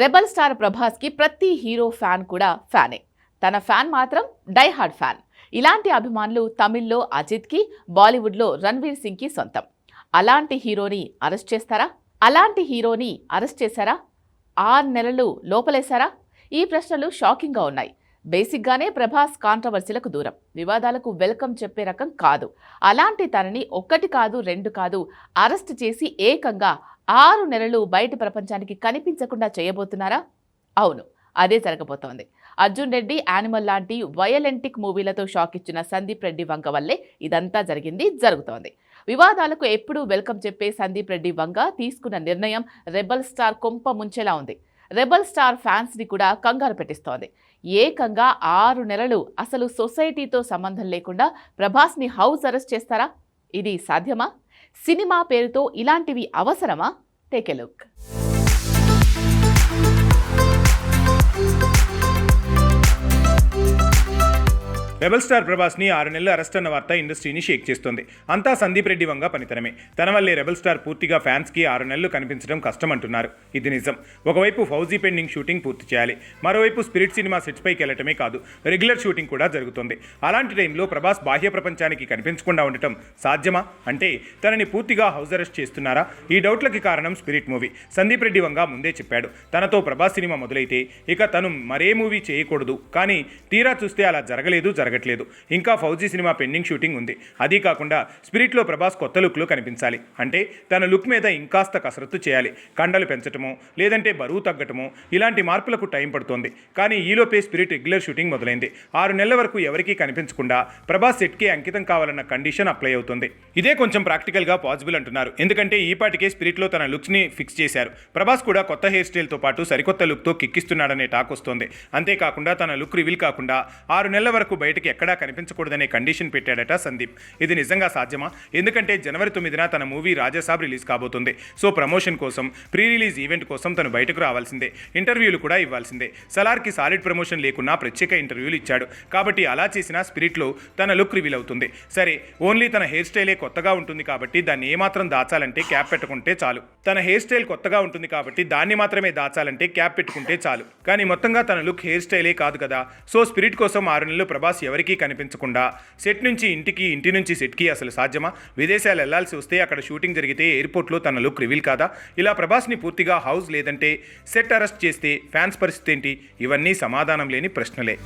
Rebel star ప్రభాస్కి ప్రతి hero fan కూడా ఫ్యానే. తన ఫ్యాన్ మాత్రం డై హార్డ్ ఫ్యాన్. ఇలాంటి అభిమానులు తమిళ్ళో అజిత్కి బాలీవుడ్లో రణ్వీర్ సింగ్కి సొంతం. అలాంటి హీరోని అరెస్ట్ చేస్తారా? అలాంటి హీరోని అరెస్ట్ చేశారా? ఆరు నెలలు లోపలేశారా? ఈ ప్రశ్నలు షాకింగ్గా ఉన్నాయి. బేసిక్గానే ప్రభాస్ కాంట్రవర్సీలకు దూరం. వివాదాలకు వెల్కమ్ చెప్పే రకం కాదు. అలాంటి తనని ఒక్కటి కాదు రెండు కాదు అరెస్ట్ చేసి ఏకంగా ఆరు నెలలు బయట ప్రపంచానికి కనిపించకుండా చేయబోతున్నారా? అవును అదే జరగబోతోంది. అర్జున్ రెడ్డి యానిమల్ లాంటి వయలెంటిక్ మూవీలతో షాక్ ఇచ్చిన సందీప్ రెడ్డి వంగ వల్లే ఇదంతా జరిగింది జరుగుతోంది. వివాదాలకు ఎప్పుడూ వెల్కమ్ చెప్పే సందీప్ రెడ్డి వంగ తీసుకున్న నిర్ణయం రెబల్ స్టార్ కొంప ముంచేలా ఉంది. రెబల్ స్టార్ ఫ్యాన్స్ని కూడా కంగారు పెట్టిస్తోంది. ఏకంగా ఆరు నెలలు అసలు సొసైటీతో సంబంధం లేకుండా ప్రభాస్ని హౌస్ అరెస్ట్ చేస్తారా? ఇది సాధ్యమా? సినిమా పేరుతో ఇలాంటివి అవసరమా? Take a look. Rebel star ప్రభాస్ని ఆరు నెలలు అరెస్ట్ అన్న వార్త ఇండస్ట్రీని షేక్ చేస్తుంది. అంతా సందీప్ రెడ్డి వంగ పనితనమే. తన వల్లే రెబల్ స్టార్ పూర్తిగా ఫ్యాన్స్కి ఆరు నెలలు కనిపించడం కష్టం అంటున్నారు ఇది నిజం. ఒకవైపు ఫౌజీ పెండింగ్ షూటింగ్ పూర్తి చేయాలి. మరోవైపు స్పిరిట్ సినిమా సెట్స్ పైకి వెళ్ళటమే కాదు రెగ్యులర్ షూటింగ్ కూడా జరుగుతుంది. అలాంటి టైంలో ప్రభాస్ బాహ్య ప్రపంచానికి కనిపించకుండా ఉండటం సాధ్యమా? అంటే తనని పూర్తిగా హౌస్ అరెస్ట్ చేస్తున్నారా? ఈ డౌట్లకి కారణం స్పిరిట్ మూవీ సందీప్ రెడ్డి వంగ ముందే చెప్పాడు. తనతో ప్రభాస్ సినిమా మొదలైతే ఇక తను మరే మూవీ చేయకూడదు. కానీ తీరా చూస్తే అలా జరగలేదు. జరగట్లేదు. ఇంకా ఫౌజీ సినిమా పెండింగ్ షూటింగ్ ఉంది. అదీ కాకుండా స్పిరిట్లో ప్రభాస్ కొత్త లుక్లో కనిపించాలి. అంటే తన లుక్ మీద ఇంకాస్త కసరత్తు చేయాలి. కండలు పెంచటము లేదంటే బరువు తగ్గటము ఇలాంటి మార్పులకు టైం పడుతోంది. కానీ ఈలోపే స్పిరిట్ రెగ్యులర్ షూటింగ్ మొదలైంది. ఆరు నెలల వరకు ఎవరికీ కనిపించకుండా ప్రభాస్ సెట్కి అంకితం కావాలన్న కండిషన్ అప్లై అవుతుంది. ఇదే కొంచెం ప్రాక్టికల్గా పాసిబుల్ అంటున్నారు. ఎందుకంటే ఈపాటికే స్పిరిట్లో తన లుక్స్ని ఫిక్స్ చేశారు. ప్రభాస్ కూడా కొత్త హెయిర్ స్టైల్తో పాటు సరికొత్త లుక్తో కిక్కిస్తున్నాడనే టాక్ వస్తోంది. అంతేకాకుండా తన లుక్ రివీల్ కాకుండా ఆరు నెలల వరకు బయట బయటకు ఎక్కడా కనిపించకూడదనే కండిషన్ పెట్టాడట సందీప్. ఇది నిజంగా సాధ్యమా? ఎందుకంటే జనవరి తొమ్మిదిన తన మూవీ రాజాసాబ్ రిలీజ్ కాబోతుంది. సో ప్రమోషన్ కోసం ప్రీ రిలీజ్ ఈవెంట్ కోసం తను బయటకు రావాల్సిందే. ఇంటర్వ్యూలు కూడా ఇవ్వాల్సిందే. సలార్కి సాలిడ్ ప్రమోషన్ లేకున్నా ప్రత్యేక ఇంటర్వ్యూలు ఇచ్చాడు. కాబట్టి అలా చేసిన స్పిరిట్లో తన లుక్ రివీల్ అవుతుంది. సరే ఓన్లీ తన హెయిర్ స్టైలే కొత్తగా ఉంటుంది కాబట్టి దాన్ని ఏమాత్రం దాచాలంటే క్యాప్ పెట్టుకుంటే చాలు. తన హెయిర్ స్టైల్ కొత్తగా ఉంటుంది కాబట్టి దాన్ని మాత్రమే దాచాలంటే క్యాప్ పెట్టుకుంటే చాలు. కానీ మొత్తంగా తన లుక్ హెయిర్ స్టైలే కాదు కదా. సో స్పిరిట్ కోసం ఆరు నెలలు ప్రభాస్ ఎవరికీ కనిపించకుండా సెట్ నుంచి ఇంటికి ఇంటి నుంచి సెట్కి అసలు సాధ్యమా? విదేశాలు వెళ్ళాల్సి వస్తే అక్కడ షూటింగ్ జరిగితే ఎయిర్పోర్ట్లో తన లుక్ రివీల్ కాదా? ఇలా ప్రభాస్ని పూర్తిగా హౌస్ లేదంటే సెట్ అరెస్ట్ చేస్తే ఫ్యాన్స్ పరిస్థితి ఏంటి? ఇవన్నీ సమాధానం లేని ప్రశ్నలే.